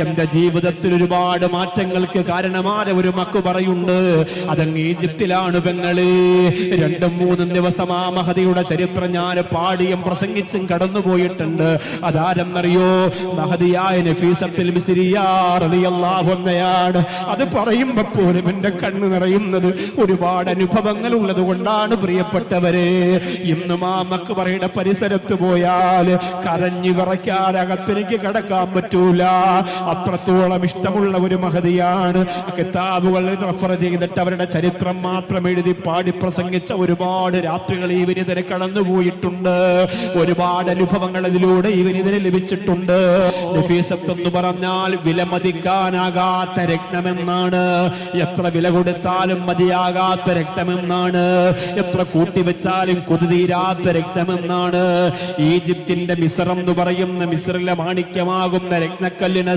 എന്റെ ജീവിതത്തിൽ ഒരുപാട് മാറ്റങ്ങൾക്ക് കാരണമായ ഒരു മക്കു പറയുണ്ട്. അതങ്ങ് ഈജിപ്തിലാണ് പെങ്ങളെ. രണ്ടും മൂന്നും ദിവസം ആ മഹതിയുടെ ചരിത്രം ഞാൻ പാടിയും പ്രസംഗിച്ചും കടന്നുപോയിട്ടുണ്ട്. അതാരെന്നറിയോ? മഹതിയായ നഫീസത്തിൽ അത് പറയുമ്പോ പോലും എന്റെ കണ്ണ് നിറയുന്നത് ഒരുപാട് അനുഭവങ്ങൾ ഉള്ളത് കൊണ്ടാണ് പ്രിയപ്പെട്ടവരെ. ഇന്നും ആ മക്കുപറയുടെ പരിസരത്ത് പോയാൽ കരഞ്ഞു വിറയ്ക്കാൻ അകത്തിലേക്ക് കടക്കാൻ പറ്റൂല. അത്രത്തോളം ഇഷ്ടമുള്ള ഒരു മഹതിയാണ്. കിതാബുകൾ റഫർ ചെയ്തിട്ട് അവരുടെ ചരിത്രം മാത്രം എഴുതി പാടി പ്രസംഗിച്ച ഒരുപാട് രാത്രികൾ ഈ വിനിതരെ കടന്നുപോയിട്ടുണ്ട്. ഒരുപാട് അനുഭവങ്ങൾ അതിലൂടെ ഈ വിനിതരെ ലഭിച്ചിട്ടുണ്ട്. എന്ന് പറഞ്ഞാൽ വിലമതിക്കാനാകാത്ത രക്തമെന്നാണ് എത്ര വില കൊടുത്താലും മതിയാകാത്ത രക്തമെന്നാണ് എത്ര കൂട്ടിവെച്ചാലും കൊതുതീരാത്ത രക്തമെന്നാണ് ഈജിപ്തിന്റെ മിസർ എന്ന് പറയുന്ന മിസറിലെ മാണിക്യമാകുന്ന രത്നക്കല്ലിനെ